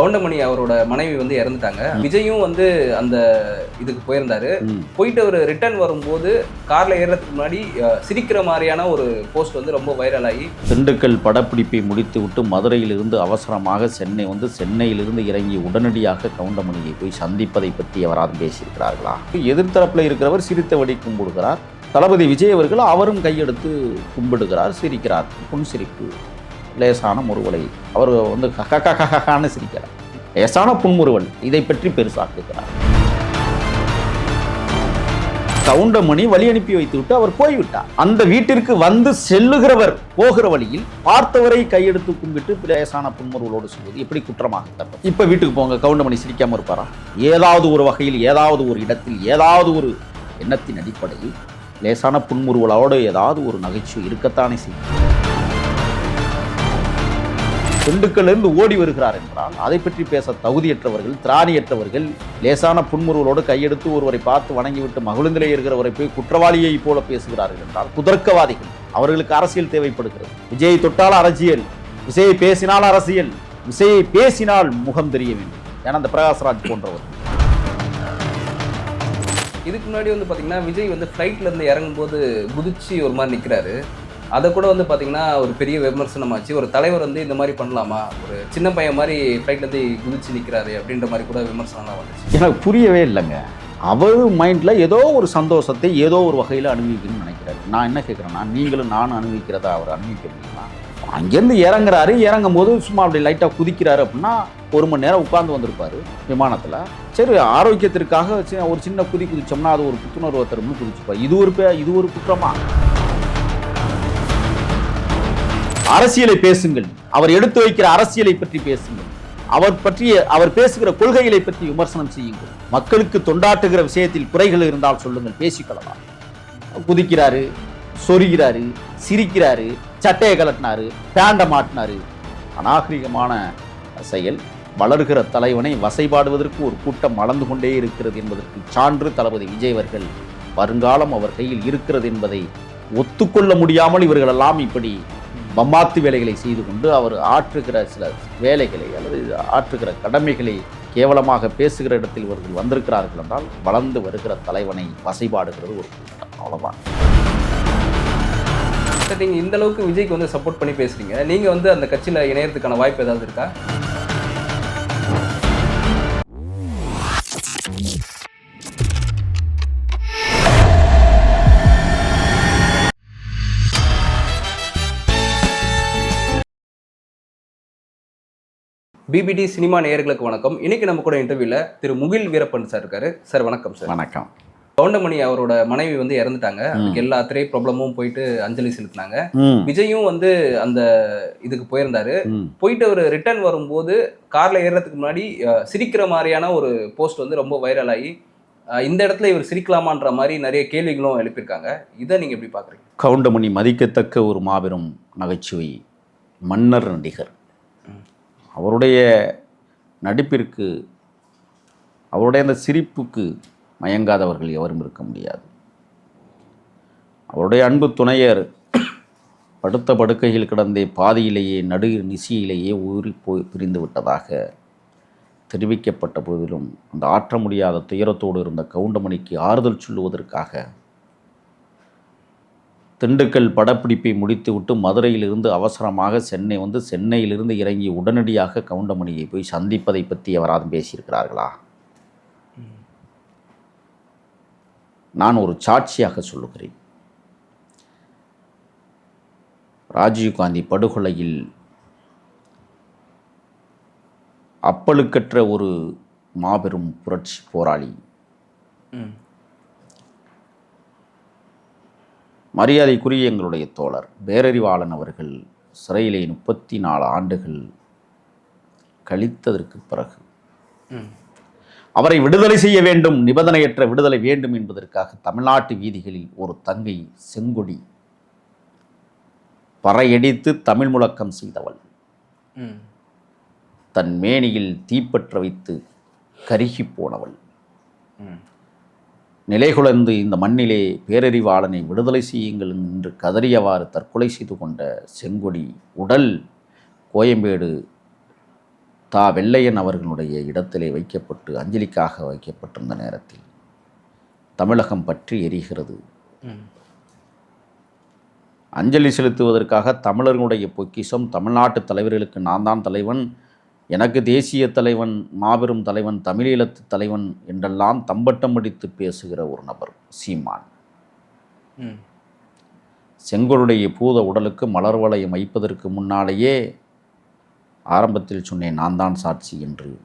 கவுண்டமணி அவரோட மனைவி வந்து இறந்துட்டாங்க. விஜயும் வந்து அந்த இதுக்கு போயிருந்தாரு. போயிட்டு அவர் ரிட்டர்ன் வரும்போது கார்ல ஏறுறதுக்கு முன்னாடி சிரிக்கிற மாதிரியான ஒரு போஸ்ட் வந்து ரொம்ப வைரல் ஆகி திண்டுக்கல் படப்பிடிப்பை முடித்துவிட்டு மதுரையிலிருந்து அவசரமாக சென்னை வந்து சென்னையிலிருந்து இறங்கி உடனடியாக கவுண்டமணியை போய் சந்திப்பதை பற்றி அவராது பேசியிருக்கிறார்களா? எதிர்த்தரப்பில் இருக்கிறவர் சிரித்தபடி கும்பிடுகிறார். தளபதி விஜய் அவர்கள் அவரும் கையெடுத்து கும்பிடுகிறார் சிரிக்கிறார். புன்சிரிப்பு லேசான முறுவலை. அவர் வந்து கக்கான்னு சிரிக்கிறார். லேசான புன்முறுவல். இதை பற்றி பெருசாக்குகிறார். கவுண்டமணி வழி அனுப்பி வைத்து விட்டு அவர் போய்விட்டார். அந்த வீட்டிற்கு வந்து செல்லுகிறவர் போகிற வழியில் பார்த்தவரை கையெடுத்து கும்பிட்டு லேசான புன்முறுவலோடு சொல்வது எப்படி குற்றமாக தரும் இப்ப வீட்டுக்கு போங்க. கவுண்டமணி சிரிக்காம இருப்பாரா? ஏதாவது ஒரு வகையில் ஏதாவது ஒரு இடத்தில் ஏதாவது ஒரு எண்ணத்தின் அடிப்படையில் லேசான புன்முறுவலோடு ஏதாவது ஒரு நகைச்சுவை இருக்கத்தானே செய்யும்? திண்டுக்கல்லிருந்து ஓடி வருகிறார் என்றால் அதை பற்றி பேச தகுதியற்றவர்கள் திராணியற்றவர்கள் லேசான புன்முறுவலோடு கையெடுத்து ஒருவரை பார்த்து வணங்கிவிட்டு மகிழ்ந்திலே இருக்கிறவரை போய் குற்றவாளியை போல பேசுகிறார்கள் என்றால் குதர்க்கவாதிகள் அவர்களுக்கு அரசியல் தேவைப்படுகிறது. விஜயை தொட்டால் அரசியல் விஜயை பேசினால் அரசியல் விஜயை பேசினால் முகம் தெரிய வேண்டும். ஏன்னா அந்த பிரகாஷ்ராஜ் போன்றவர். இதுக்கு முன்னாடி வந்து பார்த்தீங்கன்னா விஜய் வந்து ஃப்ளைட்ல இருந்து இறங்கும்போது குதிச்சு ஒரு மாதிரி நிற்கிறாரு அதை கூட வந்து பார்த்தீங்கன்னா ஒரு பெரிய விமர்சனமாச்சு ஒரு தலைவர் வந்து இந்த மாதிரி பண்ணலாமா? ஒரு சின்ன பையன் மாதிரி ஃப்ளைட்லேருந்து குதிச்சு நிற்கிறாரு அப்படின்ற மாதிரி கூட விமர்சனம்லாம் வந்துச்சு. எனக்கு புரியவே இல்லைங்க. அவர் மைண்டில் ஏதோ ஒரு சந்தோஷத்தை ஏதோ ஒரு வகையில் அனுபவிக்கணும்னு நினைக்கிறாரு. நான் என்ன கேட்குறேன்னா நீங்களும் நானும் அனுபவிக்கிறதா அவர் அனுபவிக்கிறீங்களா அங்கேருந்து இறங்குறாரு. இறங்கும் போது சும்மா அப்படி லைட்டாக குதிக்கிறாரு அப்படின்னா ஒரு மணி நேரம் உட்காந்து வந்திருப்பார் விமானத்தில். சரி ஆரோக்கியத்திற்காக ஒரு சின்ன குதி குதிச்சோம்னா அது ஒரு புத்துணர்வு தரும்னு குதிச்சுப்பார். இது ஒரு பே- இது ஒரு குற்றமா? அரசியலை பேசுங்கள். அவர் எடுத்து வைக்கிற அரசியலை பற்றி பேசுங்கள். அவர் பற்றிய அவர் பேசுகிற கொள்கைகளை பற்றி விமர்சனம் செய்யுங்கள். மக்களுக்கு தொண்டாட்டுகிற விஷயத்தில் குறைகள் இருந்தால் சொல்லுங்கள் பேசிக்கொள்ளலாம் குதிக்கிறாரு சொருகிறாரு சிரிக்கிறாரு சட்டையை கலட்டினாரு பேண்டை மாட்டினாரு. அநாகரிகமான செயல். வளர்கிற தலைவனை வசைபாடுவதற்கு ஒரு கூட்டம் வளர்ந்து கொண்டே இருக்கிறது என்பதற்கு சான்று தளபதி விஜய் அவர்கள் வருங்காலம் அவர் கையில் இருக்கிறது என்பதை ஒத்துக்கொள்ள முடியாமல் இவர்களெல்லாம் இப்படி பம்மாத்து வேலைகளை செய்து கொண்டு அவர் ஆற்றுகிற சில வேலைகளை அல்லது ஆற்றுகிற கடமைகளை கேவலமாக பேசுகிற இடத்தில் இவர்கள் வந்திருக்கிறார்கள் என்றால் வளர்ந்து வருகிற தலைவனை வசைபாடுகிறது ஒரு கூட்டம். அவ்வளவுதான். சார் இந்த அளவுக்கு விஜய்க்கு வந்து சப்போர்ட் பண்ணி பேசுறீங்க. நீங்க வந்து அந்த கட்சியில் இணையறதுக்கான வாய்ப்பு ஏதாவது இருக்கா? பிபிடி சினிமா நேயர்களுக்கு வணக்கம். இன்னைக்கு நம்ம கூட இன்டர்வியூல திரு முகில் வீரப்பன் சார் இருக்காரு. சார் வணக்கம் சார் வணக்கம். கவுண்டமணி அவரோட மனைவி வந்து இறந்துட்டாங்க. எல்லா திரை ப்ராப்ளமும் போயிட்டு அஞ்சலி செலுத்தினாங்க. விஜயும் வந்து அந்த இதுக்கு போயிருந்தாரு. போயிட்டு அவர் ரிட்டர்ன் வரும்போது கார்ல ஏறுறதுக்கு முன்னாடி சிரிக்கிற மாதிரியான ஒரு போஸ்ட் வந்து ரொம்ப வைரல் ஆகி இந்த இடத்துல இவர் சிரிக்கலாமான்ற மாதிரி நிறைய கேள்விகளும் எழுப்பியிருக்காங்க. இதை நீங்க எப்படி பாக்குறீங்க? கவுண்டமணி மதிக்கத்தக்க ஒரு மாபெரும் நகைச்சுவை மன்னர் நடிகர். அவருடைய நடிப்பிற்கு அவருடைய அந்த சிரிப்புக்கு மயங்காதவர்கள் எவரும் இருக்க முடியாது. அவருடைய அன்பு துணையர் படுத்த படுக்கையில் கிடந்தே பாதியிலேயே நடு நிசியிலேயே ஊறி போய் பிரிந்து விட்டதாக தெரிவிக்கப்பட்ட போதிலும் அந்த ஆற்ற முடியாத துயரத்தோடு இருந்த கவுண்டமணிக்கு ஆறுதல் சொல்லுவதற்காக திண்டுக்கல் படப்பிடிப்பை முடித்துவிட்டு மதுரையிலிருந்து அவசரமாக சென்னை வந்து சென்னையிலிருந்து இறங்கி உடனடியாக கவுண்டமணியை போய் சந்திப்பதை பற்றி அவராது பேசியிருக்கிறார்களா? நான் ஒரு சாட்சியாக சொல்லுகிறேன். ராஜீவ்காந்தி படுகொலையில் அப்பழுக்கற்ற ஒரு மாபெரும் புரட்சி போராளி. மரியாதைக்குரிய எங்களுடைய தோழர் பேரறிவாளன் அவர்கள் சிறையிலே முப்பத்தி நாலு ஆண்டுகள் கழித்ததற்கு பிறகு. அவரை விடுதலை செய்ய வேண்டும் நிபந்தனையற்ற விடுதலை வேண்டும் என்பதற்காக தமிழ்நாட்டு வீதிகளில் ஒரு தங்கை செங்கொடி பறையடித்து தமிழ் முழக்கம் செய்தவள். தன் மேனியில் தீப்பற்ற வைத்து கருகிப் போனவள். நிலைகுலர்ந்து இந்த மண்ணிலே பேரறிவாளனை விடுதலை செய்யுங்கள் என்று கதறியவாறு தற்கொலை செய்து கொண்ட செங்கொடி உடல் கோயம்பேடு தா வெள்ளையன் அவர்களுடைய இடத்திலே வைக்கப்பட்டு அஞ்சலிக்காக வைக்கப்பட்டிருந்த நேரத்தில் தமிழகம் பற்றி எரிகிறது. அஞ்சலி செலுத்துவதற்காக தமிழர்களுடைய பொக்கிஷம் தமிழ்நாட்டு தலைவர்களுக்கு நான் தான் தலைவன் எனக்கு தேசிய தலைவன் மாபெரும் தலைவன் தமிழீழத்து தலைவன் என்றெல்லாம் தம்பட்டம் அடித்து பேசுகிற ஒரு நபர் சீமான். ம். செங்கோலுடைய பூத உடலுக்கு மலர் வளையம் வைப்பதற்கு முன்னாலேயே ஆரம்பத்தில் சொன்னேன் நான் தான் சாட்சி என்று.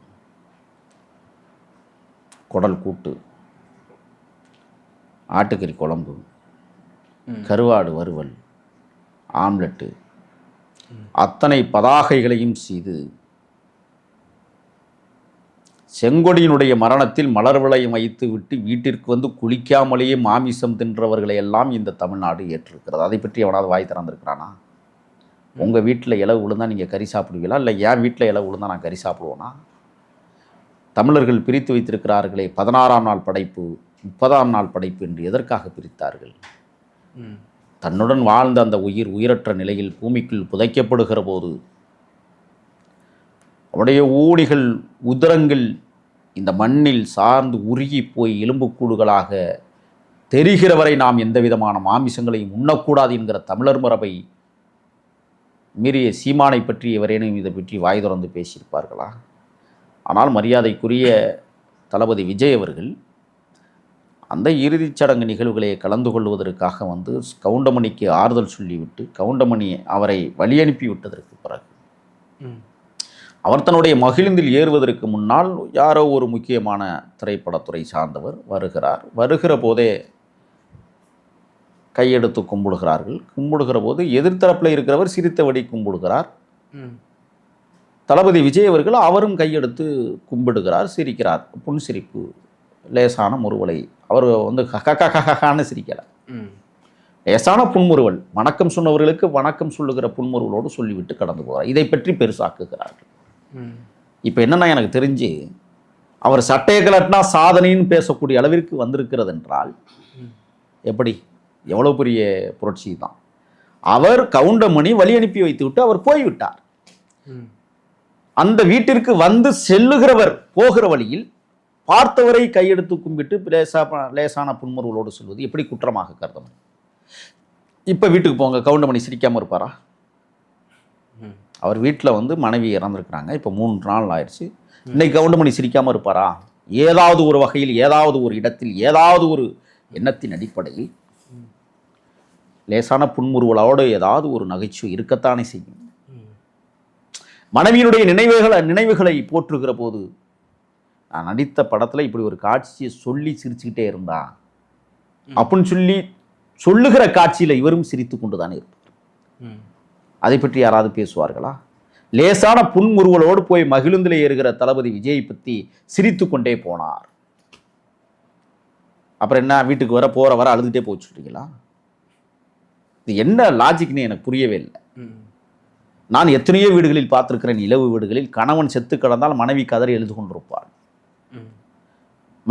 குடல் கூட்டு. ஆட்டுக்கறி குழம்பு. கருவாடு வறுவல். ஆம்லெட்டு. அத்தனை பதாகைகளையும் செய்து செங்கொடியினுடைய மரணத்தில் மலர் விளையம் வைத்து விட்டு வீட்டிற்கு வந்து குளிக்காமலேயே மாமிசம் தின்றவர்களை எல்லாம் இந்த தமிழ்நாடு ஏற்றிருக்கிறது. அதை பற்றி எவனாவது வாய் திறந்திருக்கிறானா? உங்கள் வீட்டில் இலை விழுந்தா நீங்கள் கறி சாப்பிடுவீங்களா? இல்லை என் வீட்டில் இலை விழுந்தா நான் கறி சாப்பிடுவேனா? தமிழர்கள் பிரித்து வைத்திருக்கிறார்களே பதினாறாம் நாள் படைப்பு முப்பதாம் நாள் படைப்பு என்று எதற்காக பிரித்தார்கள்? தன்னுடன் வாழ்ந்த அந்த உயிர் உயிரற்ற நிலையில் பூமிக்குள் புதைக்கப்படுகிற போது அவருடைய ஓடிகள் உதரங்கள் இந்த மண்ணில் சார்ந்து உருகி போய் எலும்புக்கூடுகளாக தெரிகிற வரை நாம் எந்த விதமான மாமிசங்களையும் உண்ணக்கூடாது என்கிற தமிழர் மரபை மீறிய சீமானை பற்றி எவரேனும் இதை பற்றி வாய் திறந்து பேசியிருப்பார்களா? ஆனால் மரியாதைக்குரிய தளபதி விஜய் அவர்கள் அந்த இறுதிச் சடங்கு நிகழ்வுகளை கலந்து கொள்வதற்காக வந்து கவுண்டமணிக்கு ஆறுதல் சொல்லிவிட்டு கவுண்டமணி அவரை வழியனுப்பி விட்டதற்கு பிறகு அவர் தன்னுடைய மகிழ்ந்தில் ஏறுவதற்கு முன்னால் யாரோ ஒரு முக்கியமான திரைப்படத்துறை சார்ந்தவர் வருகிறார். வருகிற போதே கையெடுத்து கும்பிடுகிறார்கள். கும்பிடுகிற போது எதிர்த்தரப்பில் இருக்கிறவர் சிரித்தபடி கும்பிடுகிறார். தளபதி விஜய் அவர்கள் அவரும் கையெடுத்து கும்பிடுகிறார் சிரிக்கிறார். புன்சிரிப்பு லேசான முறுவலை. அவர் வந்து ஹஹன்னு சிரிக்கலை. ம். லேசான புன்முறுவல். வணக்கம் சொன்னவர்களுக்கு வணக்கம் சொல்லுகிற புன்முறுவலோடு சொல்லிவிட்டு கடந்து போகிறார். இதை பற்றி பெருசாக்குகிறார்கள். இப்போ என்னன்னா எனக்கு தெரிஞ்சு அவர் சட்டையை கலட்டினா சாதனைன்னு பேசக்கூடிய அளவிற்கு வந்திருக்கிறது என்றால் எப்படி? எவ்வளோ பெரிய புரட்சி தான். அவர் கவுண்டமணி வழி அனுப்பி வைத்து விட்டு அவர் போய்விட்டார். அந்த வீட்டிற்கு வந்து செல்லுகிறவர் போகிற வழியில் பார்த்தவரை கையெடுத்து கும்பிட்டு லேசா லேசான புன்முறுவலோடு சொல்வது எப்படி குற்றமாக கருத முடியும் இப்போ வீட்டுக்கு போங்க கவுண்டமணி சிரிக்காமல் இருப்பாரா? அவர் வீட்டில் வந்து மனைவி இறந்துருக்குறாங்க. இப்போ மூன்று நாள் ஆயிடுச்சு. இன்னைக்கு கவுண்டமணி சிரிக்காமல் இருப்பாரா? ஏதாவது ஒரு வகையில் ஏதாவது ஒரு இடத்தில் ஏதாவது ஒரு எண்ணத்தின் அடிப்படையில் லேசான புன்முறுவலோடு ஏதாவது ஒரு நகைச்சுவை இருக்கத்தானே செய்யும். மனைவியினுடைய நினைவுகளை நினைவுகளை போற்றுகிற போது நான் நடித்த படத்தில் இப்படி ஒரு காட்சியை சொல்லி சிரிச்சுக்கிட்டே இருந்தா அப்படின்னு சொல்லி சொல்லுகிற காட்சியில் இவரும் சிரித்து கொண்டு தானே இருப்பார் அதை பற்றி யாராவது பேசுவார்களா? லேசான புன்முறுவலோடு போய் மகிழுந்திலே ஏறுகிற தளபதி விஜயை பற்றி சிரித்து கொண்டே போனார். அப்புறம் என்ன வீட்டுக்கு வர போகிற வர அழுதுகிட்டே போச்சுட்டீங்களா இது என்ன லாஜிக்னு எனக்கு புரியவே இல்லை. நான் எத்தனையோ வீடுகளில் பார்த்துருக்கிறேன் இலவு வீடுகளில். கணவன் செத்து கிடந்தால் மனைவி கதறி எழுது கொண்டிருப்பாள்.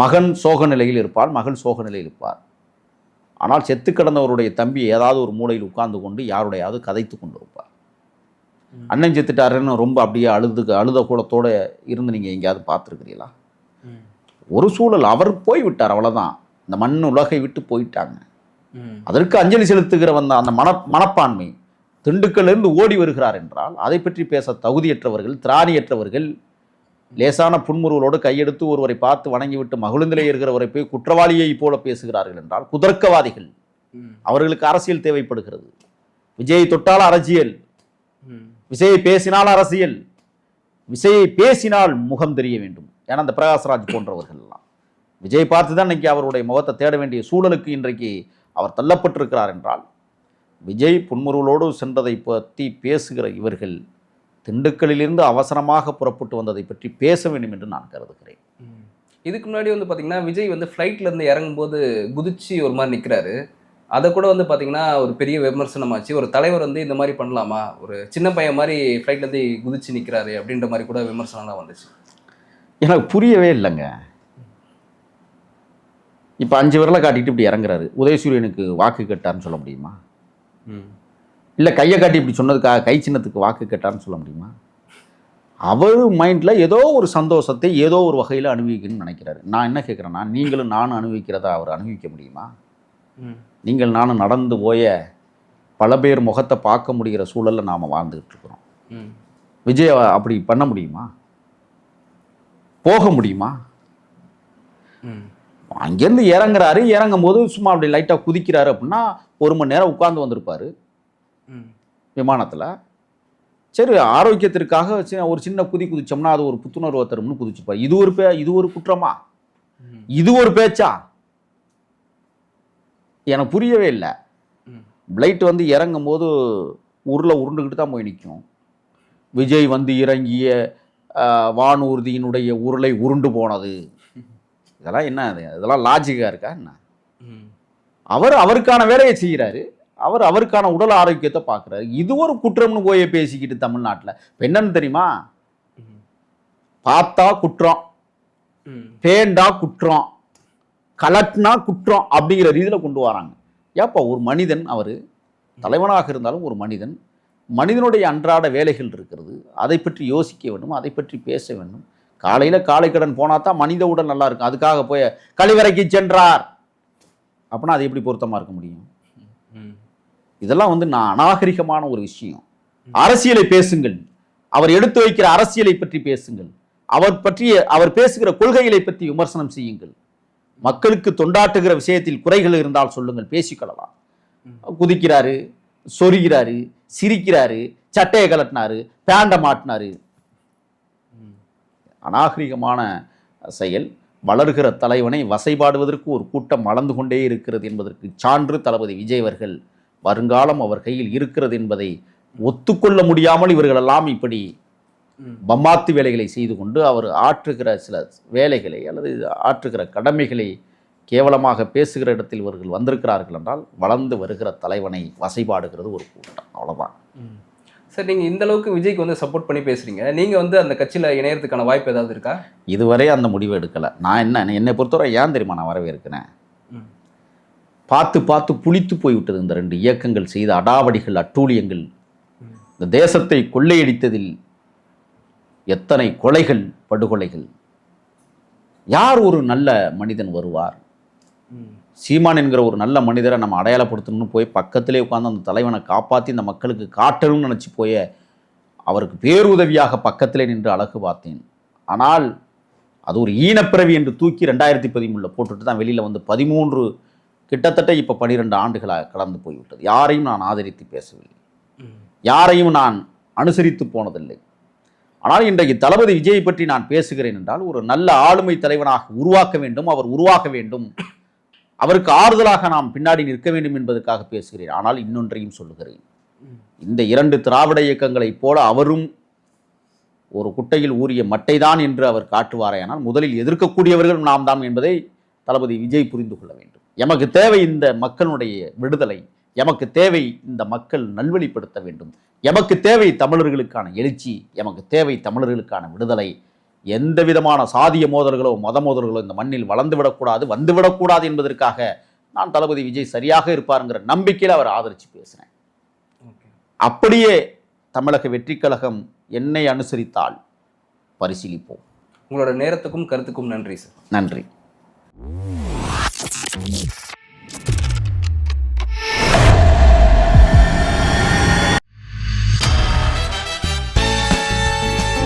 மகன் சோக நிலையில் இருப்பாள் மகள் சோக நிலையில் இருப்பார் ஆனால் செத்து கிடந்தவருடைய தம்பி ஏதாவது ஒரு மூலையில் உட்கார்ந்து கொண்டு யாருடையாவது கதைத்து கொண்டிருப்பார் ம். அண்ணன் செத்துட்டாருன்னு ரொம்ப அப்படியே அழுது அழுத கூடத்தோட இருந்து நீங்கள் எங்கேயாவது பார்த்துருக்கிறீங்களா ஒரு சூழல். அவர் போய் விட்டார் அவ்வளவுதான். இந்த மண் உலகை விட்டு போயிட்டாங்க. அதற்கு அஞ்சலி செலுத்துகிற வந்த அந்த மன மனப்பான்மை. திண்டுக்கல்லிருந்து ஓடி வருகிறார் என்றால் அதை பற்றி பேச தகுதியற்றவர்கள் திராணியற்றவர்கள் லேசான புன்முறுவலோடு கையெடுத்து ஒருவரை பார்த்து வணங்கிவிட்டு மகிழ்ந்திலே இருக்கிறவரை போய் குற்றவாளியை போல பேசுகிறார்கள் என்றால் குதர்க்கவாதிகள். அவர்களுக்கு அரசியல் தேவைப்படுகிறது. விஜய் தொட்டால் அரசியல். விஜயை பேசினால் அரசியல். விஜயை பேசினால் முகம் தெரிய வேண்டும். ஏன்னா அந்த பிரகாஷ்ராஜ் போன்றவர்கள் எல்லாம் விஜய் பார்த்து தான் இன்னைக்கு அவருடைய முகத்தை தேட வேண்டிய சூழலுக்கு இன்றைக்கு அவர் தள்ளப்பட்டிருக்கிறார் என்றால் விஜய் புன்முறுவலோடு சென்றதை பற்றி பேசுகிற இவர்கள் திண்டுக்கல்லிலிருந்து அவசரமாக புறப்பட்டு வந்ததை பற்றி பேச வேண்டும் என்று நான் கருதுகிறேன். இதுக்கு முன்னாடி வந்து பார்த்தீங்கன்னா விஜய் வந்து ஃப்ளைட்ல இருந்து இறங்கும்போது குதிச்சு ஒரு மாதிரி நிற்கிறாரு அதை கூட வந்து பார்த்தீங்கன்னா ஒரு பெரிய விமர்சனமாச்சு. ஒரு தலைவர் வந்து இந்த மாதிரி பண்ணலாமா? ஒரு சின்ன பையன் மாதிரி ஃப்ளைட்ல இருந்து குதிச்சு நிற்கிறாரு அப்படின்ற மாதிரி கூட விமர்சனம்லாம் வந்துச்சு. எனக்கு புரியவே இல்லைங்க. இப்போ அஞ்சு விரலை காட்டிட்டு இப்படி இறங்குறாரு. உதயசூரியனுக்கு வாக்கு கேட்டார்னு சொல்ல முடியுமா? ம். இல்லை கையை காட்டி இப்படி சொன்னதுக்காக கை சின்னத்துக்கு வாக்கு கேட்டார்னு சொல்ல முடியுமா? அவர் மைண்டில் ஏதோ ஒரு சந்தோஷத்தை ஏதோ ஒரு வகையில் அனுபவிக்கணும்னு நினைக்கிறாரு. நான் என்ன கேட்குறேன்னா நீங்களும் நானும் அனுபவிக்கிறதா அவர் அனுபவிக்க முடியுமா? நீங்கள் நானும் நடந்து போய பல பேர் முகத்தை பார்க்க முடிகிற சூழலில் நாம் வாழ்ந்துகிட்டு இருக்கிறோம். விஜய் அப்படி பண்ண முடியுமா? போக முடியுமா? அங்கேருந்து இறங்குறாரு. இறங்கும் போது சும்மா அப்படி லைட்டாக குதிக்கிறாரு அப்படின்னா ஒரு மணி நேரம் உட்கார்ந்து வந்திருப்பாரு. விமானத்தில். சரி ஆரோக்கியத்திற்காக ஒரு சின்ன குதி குதிச்சோம்னா அது ஒரு புத்துணர்வு தரும்னு குதிச்சுப்பார் இது ஒரு பே இது ஒரு குற்றமா? இது ஒரு பேச்சா? எனக்கு புரியவே இல்லை. பிளைட் வந்து இறங்கும் போது உருளை உருண்டுக்கிட்டு தான் போய் நிற்கும் விஜய் வந்து இறங்கிய வானூர்தியினுடைய உருளை உருண்டு போனது. இதெல்லாம் என்ன இது? இதெல்லாம் லாஜிக்காக இருக்கா என்ன? அவர் அவருக்கான வேலையை செய்கிறாரு அவர் அவருக்கான உடல் ஆரோக்கியத்தை பார்க்குறாரு. இது ஒரு குற்றம்னு போய் பேசிக்கிட்டு தமிழ்நாட்டில். இப்போ என்னன்னு தெரியுமா? பார்த்தா குற்றம். பேண்டா குற்றம். கலட்னா குற்றம் அப்படிங்கிற ரீதியில் கொண்டு வராங்க. ஏப்பா ஒரு மனிதன் அவர் தலைவனாக இருந்தாலும் ஒரு மனிதன் மனிதனுடைய அன்றாட வேலைகள் இருக்கிறது. அதை பற்றி யோசிக்க வேண்டும் அதை பற்றி பேச வேண்டும். காலையில் காலை கடன் போனால் தான் மனித உடல் நல்லா இருக்கும். அதுக்காக போய் கழிவறைக்கு சென்றார். அப்படின்னா அது எப்படி பொருத்தமாக இருக்க முடியும்? இதெல்லாம் வந்து நான் அநாகரிகமான ஒரு விஷயம். அரசியலை பேசுங்கள். அவர் எடுத்து வைக்கிற அரசியலை பற்றி பேசுங்கள். அவர் பற்றிய அவர் பேசுகிற கொள்கைகளை பற்றி விமர்சனம் செய்யுங்கள். மக்களுக்கு தொண்டாட்டுகிற விஷயத்தில் குறைகள் இருந்தால் சொல்லுங்கள் பேசிக்கொள்ளலாம். குதிக்கிறாரு சொரிகிறாரு சிரிக்கிறாரு சட்டையை கலட்டினாரு பேண்டை மாட்டினாரு. அநாகரிகமான செயல். வளர்கிற தலைவனை வசைபாடுவதற்கு ஒரு கூட்டம் வளர்ந்து கொண்டே இருக்கிறது என்பதற்கு சான்று தளபதி விஜய் அவர்கள் வருங்காலம் அவர் கையில் இருக்கிறது என்பதை ஒத்துக்கொள்ள முடியாமல் இவர்களெல்லாம் இப்படி பம்மாத்து வேலைகளை செய்து கொண்டு அவர் ஆற்றுகிற சில வேலைகளை அல்லது ஆற்றுகிற கடமைகளை கேவலமாக பேசுகிற இடத்தில் இவர்கள் வந்திருக்கிறார்கள் என்றால் வளர்ந்து வருகிற தலைவனை வசைபாடுகிறது ஒரு கூட்டம். அவ்வளவுதான். சார் நீங்க இந்த அளவுக்கு விஜய்க்கு வந்து சப்போர்ட் பண்ணி பேசுறீங்க. நீங்க வந்து அந்த கட்சியில இணையறதுக்கான வாய்ப்பு ஏதாவது இருக்கா? இதுவரை அந்த முடிவை எடுக்கலை. நான் என்ன என்னை பொறுத்தவரை ஏன் தெரியுமா நான் வரவேற்கிறேன்? பார்த்து பார்த்து புளித்து போய்விட்டது இந்த ரெண்டு இயக்கங்கள் செய்த அடாவடிகள் அட்டூழியங்கள். இந்த தேசத்தை கொள்ளையடித்ததில் எத்தனை கொலைகள் படுகொலைகள். யார் ஒரு நல்ல மனிதன் வருவார்? சீமான் என்கிற ஒரு நல்ல மனிதரை நம்ம அடையாளப்படுத்தணும்னு போய் பக்கத்திலே உட்காந்து அந்த தலைவனை காப்பாற்றி இந்த மக்களுக்கு காட்டணும்னு நினச்சி போய அவருக்கு பேருதவியாக பக்கத்திலே நின்று அழகு பார்த்தேன். ஆனால் அது ஒரு ஈனப்பிறவி என்று தூக்கி ரெண்டாயிரத்தி பதிமூணில் போட்டுட்டு தான் வெளியில் வந்து பதிமூன்று கிட்டத்தட்ட இப்போ பன்னிரெண்டு ஆண்டுகளாக கடந்து போய்விட்டது. யாரையும் நான் ஆதரித்து பேசவில்லை. யாரையும் நான் அனுசரித்து போனதில்லை. ஆனால் இன்றைக்கு தளபதி விஜயை பற்றி நான் பேசுகிறேன் என்றால் ஒரு நல்ல ஆளுமை தலைவனாக உருவாக்க வேண்டும் அவர் உருவாக்க வேண்டும். அவருக்கு ஆறுதலாக நாம் பின்னாடி நிற்க வேண்டும் என்பதற்காக பேசுகிறேன். ஆனால் இன்னொன்றையும் சொல்லுகிறேன். இந்த இரண்டு திராவிட இயக்கங்களைப் போல அவரும் ஒரு குட்டையில் ஊறிய மட்டைதான் என்று அவர் காட்டுவாரேயானால் முதலில் எதிர்க்கக்கூடியவர்கள் நாம் தான் என்பதை தளபதி விஜய் புரிந்து கொள்ள வேண்டும். எமக்கு தேவை இந்த மக்களுடைய விடுதலை எமக்கு தேவை இந்த மக்கள் நல்வழிப்படுத்த வேண்டும். எமக்கு தேவை தமிழர்களுக்கான எழுச்சி எமக்கு தேவை தமிழர்களுக்கான விடுதலை. எந்த விதமான சாதிய மோதல்களோ மத மோதல்களோ இந்த மண்ணில் வளர்ந்து விடக்கூடாது வந்து விடக்கூடாது என்பதற்காக நான் தளபதி விஜய் சரியாக இருப்பாருங்கிற நம்பிக்கையில் அவர் ஆதரித்து பேசுகிறேன் அப்படியே தமிழக வெற்றிக் கழகம் என்னை அனுசரித்தால் பரிசீலிப்போம். உங்களோட நேரத்துக்கும் கருத்துக்கும் நன்றி சார். நன்றி. Thank you.